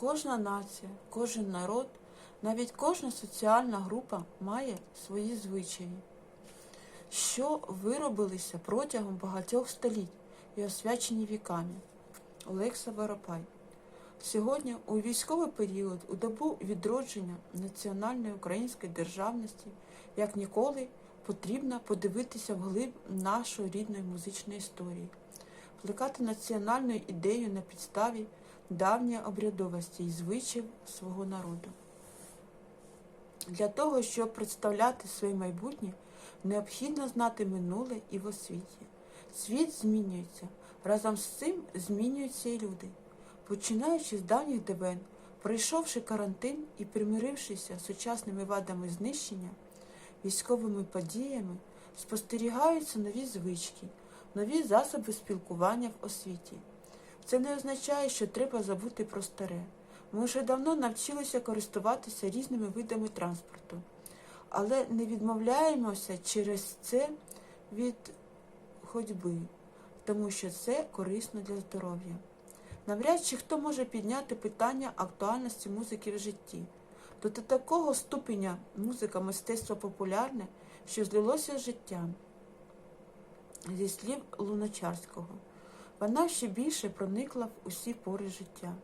Кожна нація, кожен народ, навіть кожна соціальна група має свої звичаї, що виробилися протягом багатьох століть і освячені віками. Олекса Воропай. Сьогодні, у військовий період, у добу відродження національної української державності, як ніколи, потрібно подивитися вглиб нашої рідної музичної історії, плекати національну ідею на підставі давньої обрядовості і звичаїв свого народу. Для того, щоб представляти своє майбутнє, необхідно знати минуле і в освіті. Світ змінюється, разом з цим змінюються і люди. Починаючи з давніх давен, пройшовши карантин і примирившися з сучасними вадами знищення, військовими подіями, спостерігаються нові звички, нові засоби спілкування в освіті. Це не означає, що треба забути про старе. Ми вже давно навчилися користуватися різними видами транспорту, але не відмовляємося через це від ходьби, тому що це корисно для здоров'я. Навряд чи хто може підняти питання актуальності музики в житті. До такого ступеня музика мистецтво популярне, що злилося з життям, зі слів Луначарського. Вона ще більше проникла в усі пори життя.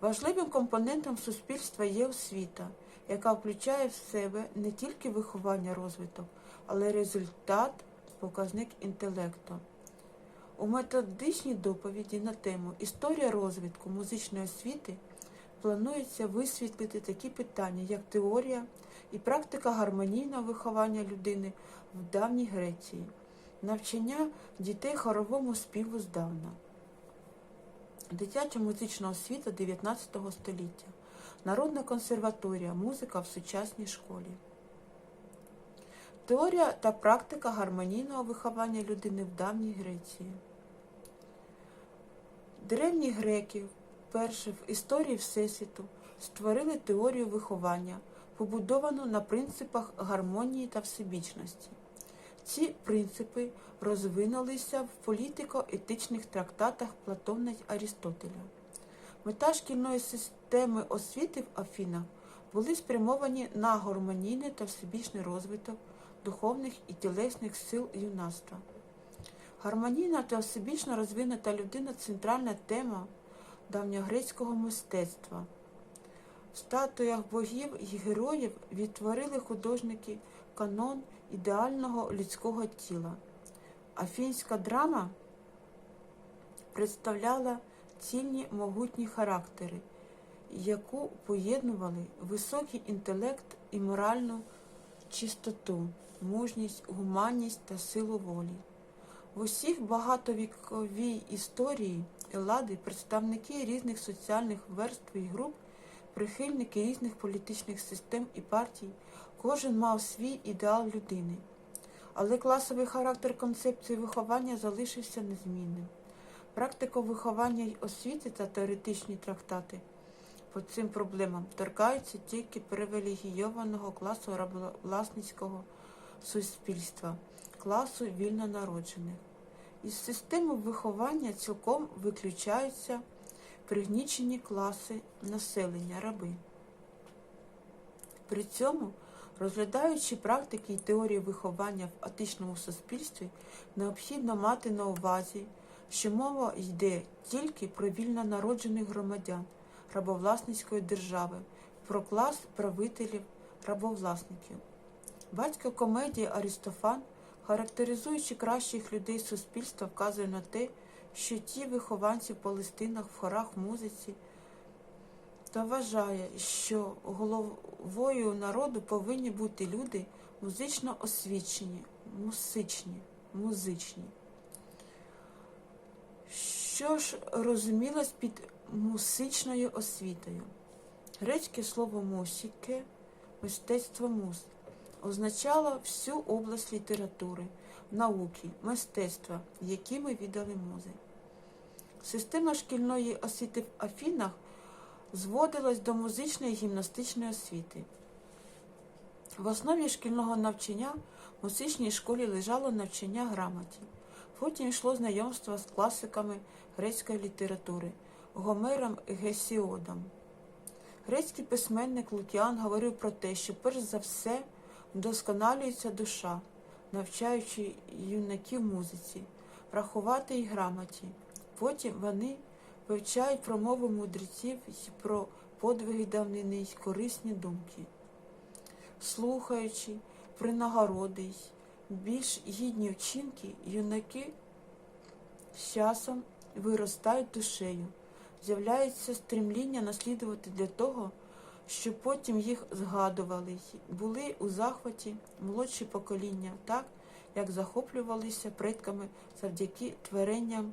Важливим компонентом суспільства є освіта, яка включає в себе не тільки виховання розвиток, але й результат, показник інтелекту. У методичній доповіді на тему Історія розвитку музичної освіти планується висвітлити такі питання, як теорія і практика гармонійного виховання людини в давній Греції, навчання дітей хоровому співу здавна, дитяча музична освіта 19 століття, Народна консерваторія, музика в сучасній школі. Теорія та практика гармонійного виховання людини в давній Греції. Древні греки вперше в історії Всесвіту створили теорію виховання, побудовану на принципах гармонії та всебічності. Ці принципи розвинулися в політико-етичних трактатах Платона й Арістотеля. Мета шкільної системи освіти в Афінах були спрямовані на гармонійний та всебічний розвиток духовних і тілесних сил юнацтва. Гармонійна та всебічно розвинута людина центральна тема давньогрецького мистецтва. В статуях богів і героїв відтворили художники канон ідеального людського тіла. Афінська драма представляла цільні могутні характери, яку поєднували високий інтелект і моральну чистоту, мужність, гуманність та силу волі. В усіх багатовіковій історії Елади представники різних соціальних верств і груп, прихильники різних політичних систем і партій, кожен мав свій ідеал людини. Але класовий характер концепції виховання залишився незмінним. Практика виховання й освіти та теоретичні трактати по цим проблемам торкаються тільки привілегійованого класу рабовласницького суспільства, класу вільнонароджених. Із системи виховання цілком виключаються пригнічені класи населення раби. При цьому, розглядаючи практики і теорії виховання в атичному суспільстві, необхідно мати на увазі, що мова йде тільки про вільно народжених громадян рабовласницької держави, про клас правителів рабовласників. Батько комедії Арістофан, характеризуючи кращих людей суспільства, вказує на те, що ті вихованці в Палестинах в хорах музиці та вважає, що головою народу повинні бути люди музично освічені, мусичні, музичні. Що ж розумілось під мусичною освітою? Грецьке слово мусіке, мистецтво мус, означало всю область літератури, науки, мистецтва, якими віддали музи. Система шкільної освіти в Афінах зводилась до музичної гімнастичної освіти. В основі шкільного навчання в музичній школі лежало навчання грамоті. Потім йшло знайомство з класиками грецької літератури, Гомером Гесіодом. Грецький письменник Лукіан говорив про те, що перш за все вдосконалюється душа, навчаючи юнаків музиці, рахувати й грамоті. Потім вони вивчають про мову мудреців і про подвиги давнини й корисні думки. Слухаючи принагороди більш гідні вчинки, юнаки з часом виростають душею, з'являється стремління наслідувати для того, щоб потім їх згадували. Були у захваті молодші покоління, так як захоплювалися предками завдяки творенням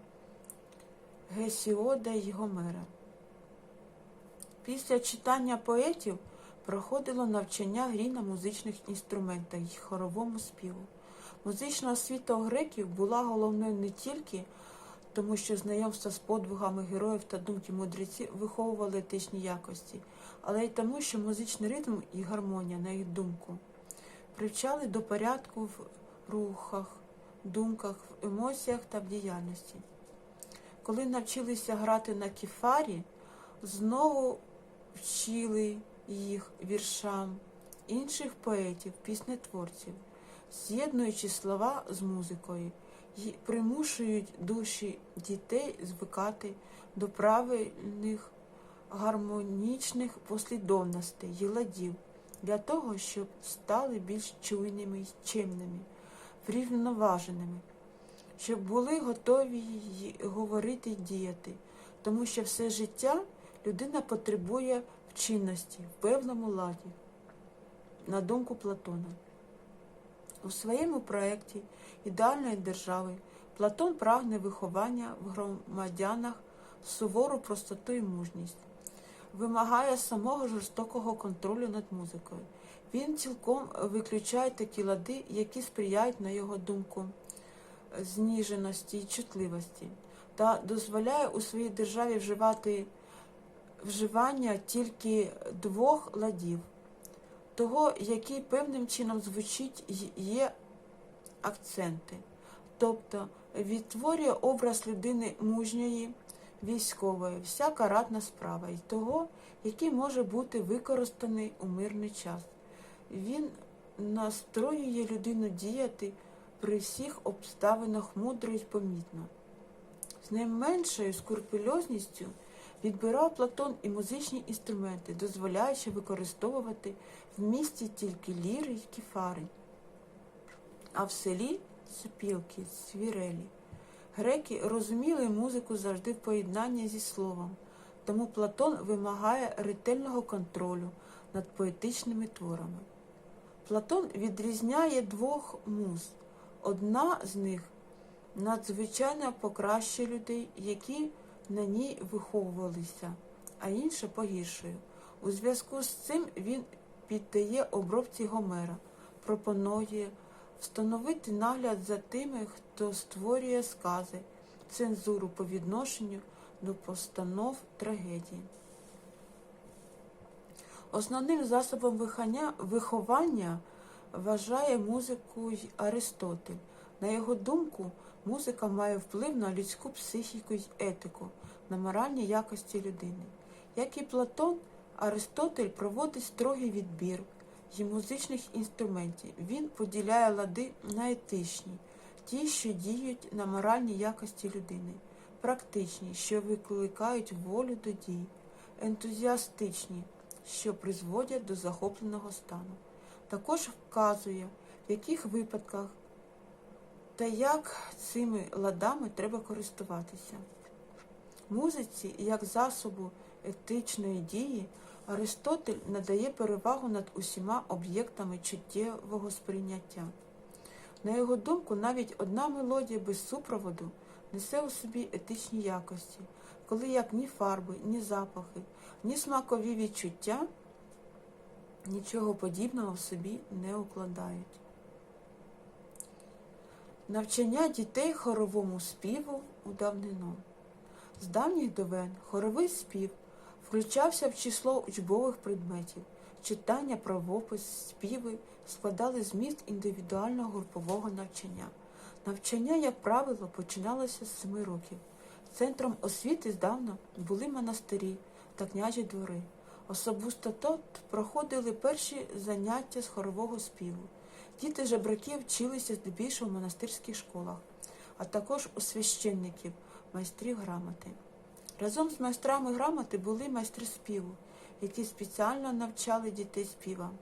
Гесіода й Гомера. Після читання поетів проходило навчання грі на музичних інструментах й хоровому співу. Музична освіта у греків була головною не тільки тому, що знайомство з подвигами героїв та думки мудреців виховували етичні якості, але й тому, що музичний ритм і гармонія, на їх думку, привчали до порядку в рухах, думках, в емоціях та в діяльності. Коли навчилися грати на кефарі, знову вчили їх віршам інших поетів, піснетворців, з'єднуючи слова з музикою і примушують душі дітей звикати до правильних гармонічних послідовностей і ладів для того, щоб стали більш чуйними й чемними, врівноваженими, щоб були готові говорити й діяти, тому що все життя людина потребує вчинності в певному ладі, на думку Платона. У своєму проєкті ідеальної держави Платон прагне виховання в громадянах сувору простоту і мужність, вимагає самого жорстокого контролю над музикою. Він цілком виключає такі лади, які сприяють, на його думку, зніженості і чутливості, та дозволяє у своїй державі вживати вживання тільки двох ладів, того, який певним чином звучить, є акценти, тобто відтворює образ людини мужньої, військової, всяка ратна справа, і того, який може бути використаний у мирний час. Він настроює людину діяти при всіх обставинах мудро і помітно. З найменшою скрупульозністю відбирав Платон і музичні інструменти, дозволяючи використовувати в місті тільки ліри й кефари, а в селі сопілки, свірелі. Греки розуміли музику завжди в поєднанні зі словом, тому Платон вимагає ретельного контролю над поетичними творами. Платон відрізняє двох муз. Одна з них надзвичайно покращує людей, які на ній виховувалися, а інша погіршує. У зв'язку з цим він піддає обробці Гомера, пропонує встановити нагляд за тими, хто створює скази, цензуру по відношенню до постанов трагедії. Основним засобом виховання вважає музику й Аристотель. На його думку, музика має вплив на людську психіку й етику, на моральні якості людини. Як і Платон, Аристотель проводить строгий відбір й музичних інструментів. Він поділяє лади на етичні, ті, що діють на моральні якості людини, практичні, що викликають волю до дій, ентузіастичні, що призводять до захопленого стану. Також вказує, в яких випадках та як цими ладами треба користуватися. Музиці, як засобу етичної дії, Аристотель надає перевагу над усіма об'єктами чуттєвого сприйняття. На його думку, навіть одна мелодія без супроводу несе у собі етичні якості, коли як ні фарби, ні запахи, ні смакові відчуття нічого подібного в собі не укладають. Навчання дітей хоровому співу у давнину. З давніх довен хоровий спів включався в число учбових предметів. Читання, правопис, співи складали зміст індивідуального групового навчання. Навчання, як правило, починалося з семи років. Центром освіти здавна були монастирі та княжі двори. Особисто тут проходили перші заняття з хорового співу. Діти жебраки вчилися здебільшого в монастирських школах, а також у священників, майстрів грамоти. Разом з майстрами грамоти були майстри співу, які спеціально навчали дітей співам.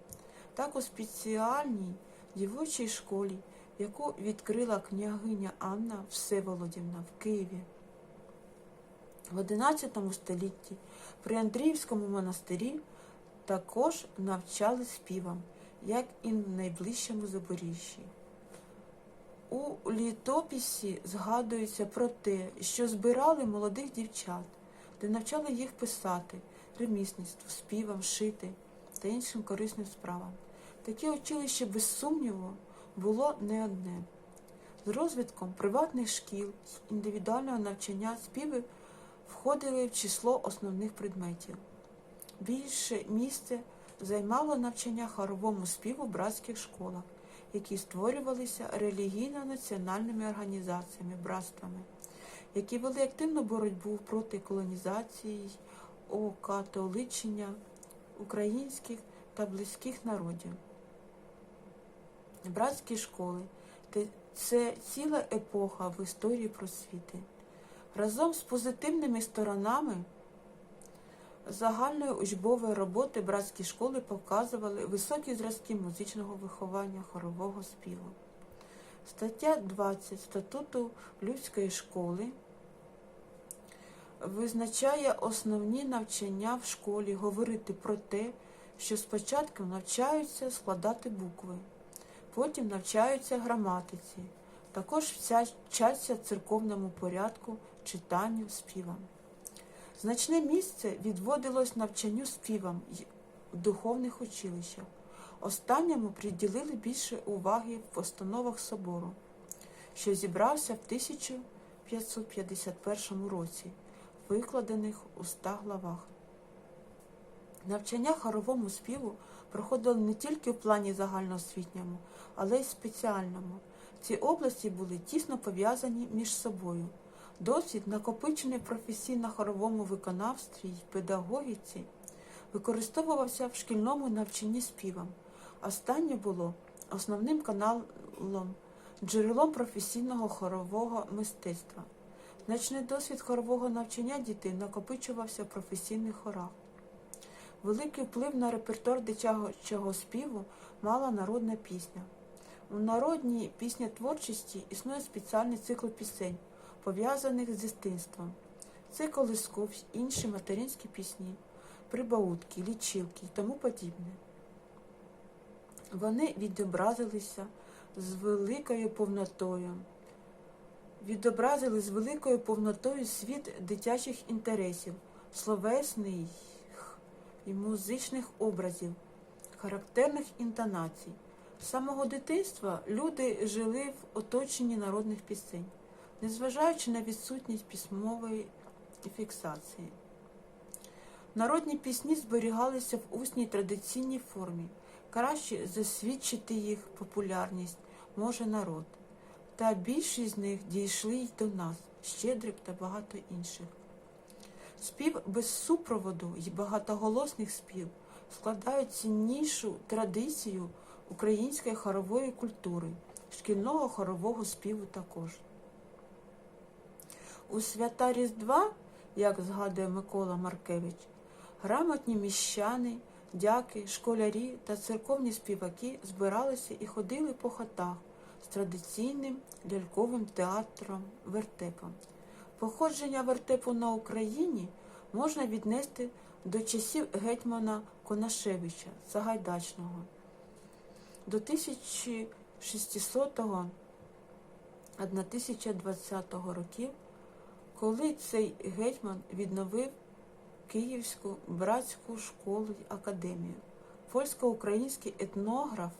Так у спеціальній дівочій школі, яку відкрила княгиня Анна Всеволодівна в Києві. В XI столітті при Андріївському монастирі також навчали співам, як і в найближчому Запоріжжі. У літописі згадується про те, що збирали молодих дівчат, де навчали їх писати, ремісництву, співам, шити та іншим корисним справам. Таке училище, без сумніву, було не одне. З розвитком приватних шкіл, індивідуального навчання співи входили в число основних предметів. Більше місце займало навчання хоровому співу братських школах, які створювалися релігійно-національними організаціями, братствами, які вели активну боротьбу проти колонізації, окатоличення українських та близьких народів. Братські школи це ціла епоха в історії просвіти. Разом з позитивними сторонами загальної учбової роботи братські школи показували високі зразки музичного виховання хорового співу. Стаття 20 статуту Людської школи визначає основні навчання в школі говорити про те, що спочатку навчаються складати букви, потім навчаються граматиці, також вчаться церковному порядку, читанню, співам. Значне місце відводилось навчанню співам в духовних училищах. Останньому приділили більше уваги в постановах собору, що зібрався в 1551 році, викладених у ста главах. Навчання хоровому співу проходило не тільки в плані загальноосвітньому, але й спеціальному. Ці області були тісно пов'язані між собою. Досвід, накопичений професійно-хоровому виконавстві й педагогіці, використовувався в шкільному навчанні співам. Останнє було основним каналом, джерелом професійного хорового мистецтва. Значний досвід хорового навчання дітей накопичувався в професійних хорах. Великий вплив на репертуар дитячого співу мала народна пісня. У народній піснятворчості існує спеціальний цикл пісень, пов'язаних з дитинством. Це колисков, інші материнські пісні, прибаутки, лічилки і тому подібне. Вони відобразилися з великою повнотою, відобразили з великою повнотою світ дитячих інтересів, словесних і музичних образів, характерних інтонацій. З самого дитинства люди жили в оточенні народних пісень, незважаючи на відсутність письмової фіксації. Народні пісні зберігалися в усній традиційній формі. Краще засвідчити їх популярність може народ. Та більшість з них дійшли й до нас, Щедрик та багато інших. Спів без супроводу і багатоголосних спів складають ціннішу традицію української хорової культури, шкільного хорового співу також. У свята Різдва, як згадує Микола Маркевич, грамотні міщани, дяки, школярі та церковні співаки збиралися і ходили по хатах з традиційним ляльковим театром вертепом. Походження вертепу на Україні можна віднести до часів гетьмана Конашевича Сагайдачного до 1600-1020 років, коли цей гетьман відновив Київську братську школу й академію. Польсько-український етнограф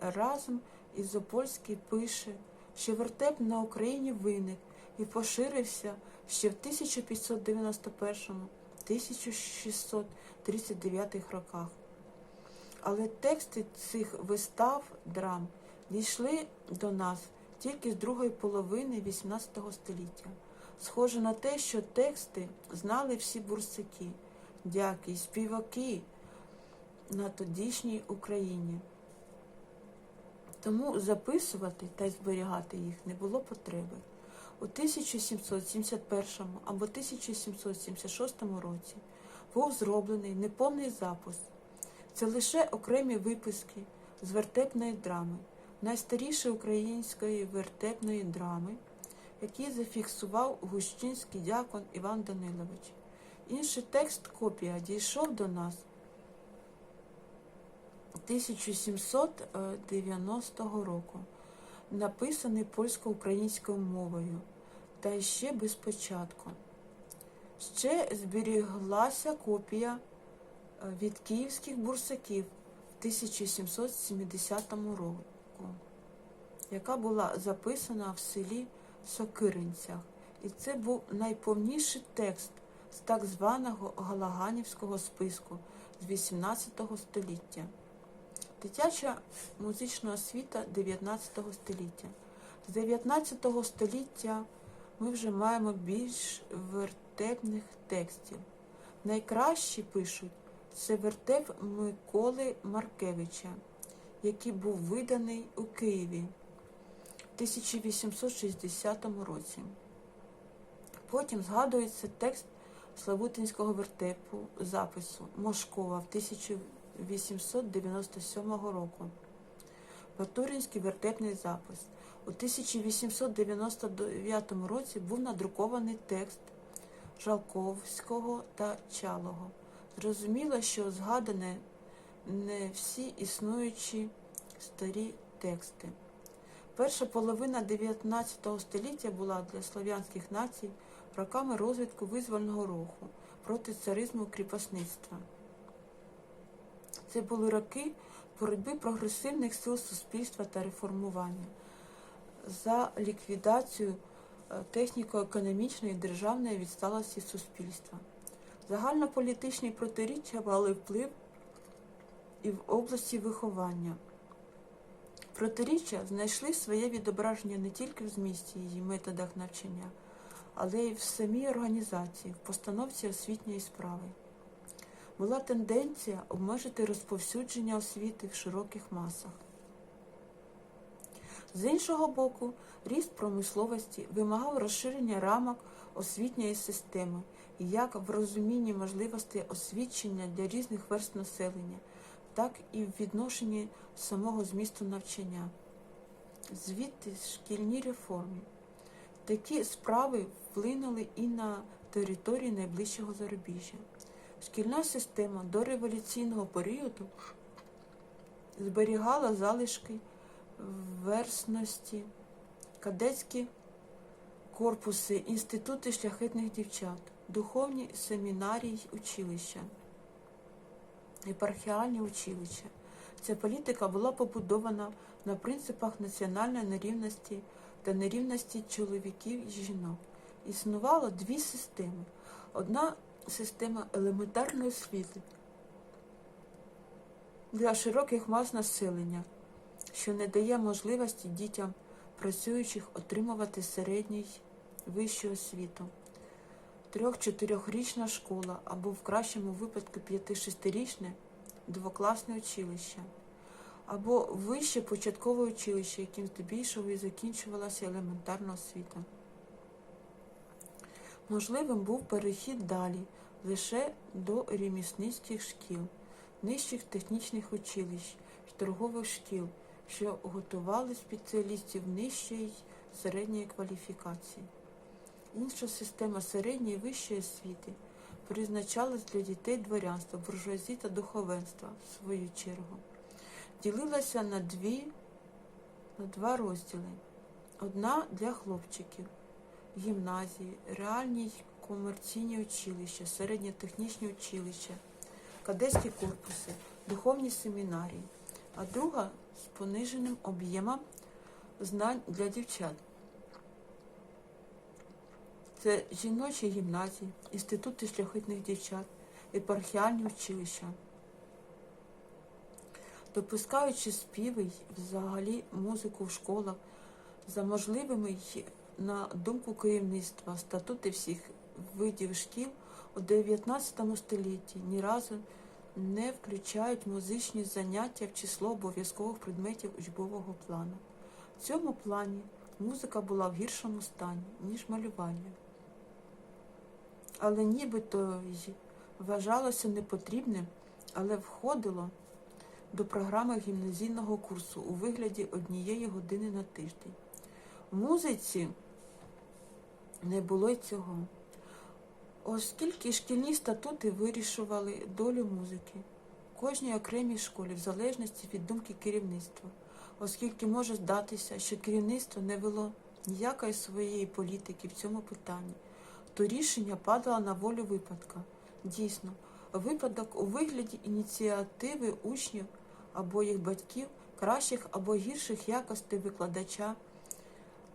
Еразм Ізопольський пише, що вертеп на Україні виник і поширився ще в 1551-1639 роках. Але тексти цих вистав драм дійшли до нас тільки з другої половини XVIII століття. Схоже на те, що тексти знали всі бурсаки, дяки співаки на тодішній Україні. Тому записувати та зберігати їх не було потреби. У 1771 або 1776 році був зроблений неповний запис. Це лише окремі виписки з вертепної драми, найстарішої української вертепної драми, які зафіксував гущинський дякон Іван Данилович. Інший текст копія дійшов до нас 1790 року, написаний польсько-українською мовою, та ще без початку. Ще зберіглася копія е, від київських бурсаків в 1770 року, яка була записана в селі Сокиринцях. І це був найповніший текст з так званого Галаганівського списку з 18 століття. Дитяча музична освіта 19 століття. З 19 століття ми вже маємо більш вертепних текстів. Найкращі пишуть це вертеп Миколи Маркевича, який був виданий у Києві 1860 році. Потім згадується текст Славутинського вертепу запису Мошкова в 1897 року. Батуринський вертепний запис. У 1899 році був надрукований текст Жалковського та Чалого. Зрозуміло, що згадане не всі існуючі старі тексти. Перша половина 19 століття була для слов'янських націй роками розвитку визвольного руху проти царизму кріпосництва. Це були роки боротьби прогресивних сил суспільства та реформування за ліквідацію е, техніко-економічної державної відсталості суспільства. Загальнополітичні протиріччя мали вплив і в області виховання. Протиріччя знайшли своє відображення не тільки в змісті її методах навчання, але й в самій організації, в постановці освітньої справи. Була тенденція обмежити розповсюдження освіти в широких масах. З іншого боку, ріст промисловості вимагав розширення рамок освітньої системи, як в розумінні можливостей освічення для різних верст населення, так і в відношенні самого змісту навчання. Звідти шкільні реформи. Такі справи вплинули і на території найближчого зарубіжжя. Шкільна система до революційного періоду зберігала залишки версності, кадетські корпуси, інститути шляхетних дівчат, духовні семінарії училища, єпархіальні училища. Ця політика була побудована на принципах національної нерівності та нерівності чоловіків і жінок. Існувало дві системи. Одна система елементарної освіти для широких мас населення, що не дає можливості дітям працюючих отримувати середній вищу освіту. Трьох-чотирьохрічна школа або в кращому випадку п'яти-шестирічне двокласне училище, або вище початкове училище, яким здебільшого і закінчувалася елементарна освіта. Можливим був перехід далі лише до ремісницьких шкіл, нижчих технічних училищ торгових шкіл, що готували спеціалістів нижчої середньої кваліфікації. Інша система середньої і вищої освіти призначалась для дітей дворянства, буржуазії та духовенства, в свою чергу. Ділилася на дві, на два розділи. Одна для хлопчиків, гімназії, реальні комерційні училища, середньотехнічні училища, кадетські корпуси, духовні семінарії, а друга з пониженим об'ємом знань для дівчат. Це жіночі гімназії, інститути шляхетних дівчат, епархіальні училища. Допускаючи співи й взагалі музику в школах за можливими й на думку керівництва, статути всіх видів шкіл у 19 столітті ні разу не включають музичні заняття в число обов'язкових предметів учбового плану. В цьому плані музика була в гіршому стані, ніж малювання. Але нібито й вважалося непотрібним, але входило до програми гімназійного курсу у вигляді однієї години на тиждень. В музиці не було й цього, оскільки шкільні статути вирішували долю музики кожній окремій школі, в залежності від думки керівництва, оскільки може здатися, що керівництво не вело ніякої своєї політики в цьому питанні, то рішення падало на волю випадка. Дійсно, випадок у вигляді ініціативи учнів або їх батьків, кращих або гірших якостей викладача,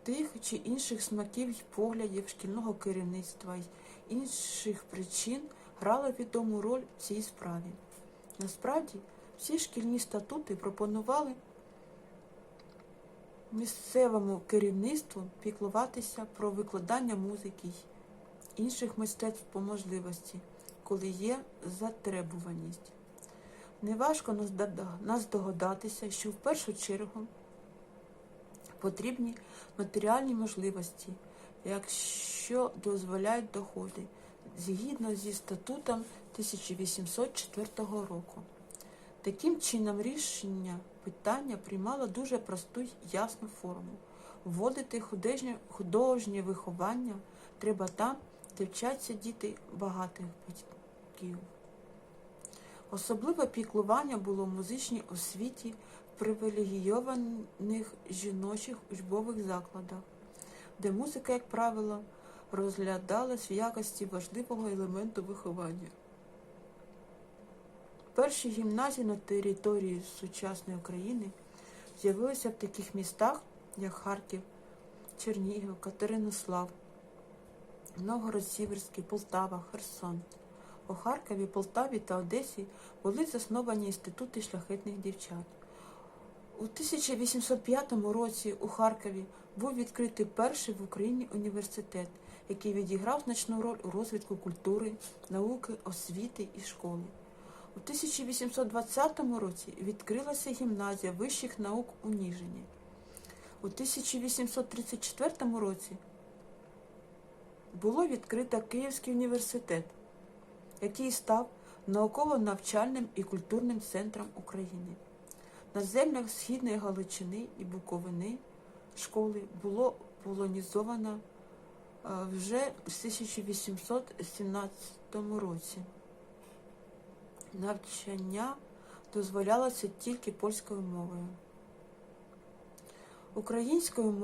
тих чи інших смаків й поглядів шкільного керівництва й інших причин грало відому роль в цій справі. Насправді, всі шкільні статути пропонували місцевому керівництву піклуватися про викладання музики інших мистецтв по можливості, коли є затребуваність. Неважко нас догадатися, що в першу чергу потрібні матеріальні можливості, якщо дозволяють доходи, згідно зі статутом 1804 року. Таким чином, рішення питання приймало дуже просту й ясну форму. Вводити художнє, художнє виховання треба там, де вчаться діти багатих батьків. Особливе піклування було в музичній освіті в привілегійованих жіночих учбових закладах, де музика, як правило, розглядалась в якості важливого елементу виховання. Перші гімназії на території сучасної України з'явилися в таких містах, як Харків, Чернігів, Катеринослав, Новгород-Сіверський, Полтава, Херсон. У Харкові, Полтаві та Одесі були засновані інститути шляхетних дівчат. У 1805 році у Харкові був відкритий перший в Україні університет, який відіграв значну роль у розвитку культури, науки, освіти і школи. У 1820 році відкрилася гімназія вищих наук у Ніжині. У 1834 році було відкрито Київський університет, який став науково-навчальним і культурним центром України. На землях Східної Галичини і Буковини школи було полонізовано вже в 1817 році. Навчання дозволялося тільки польською мовою. Українською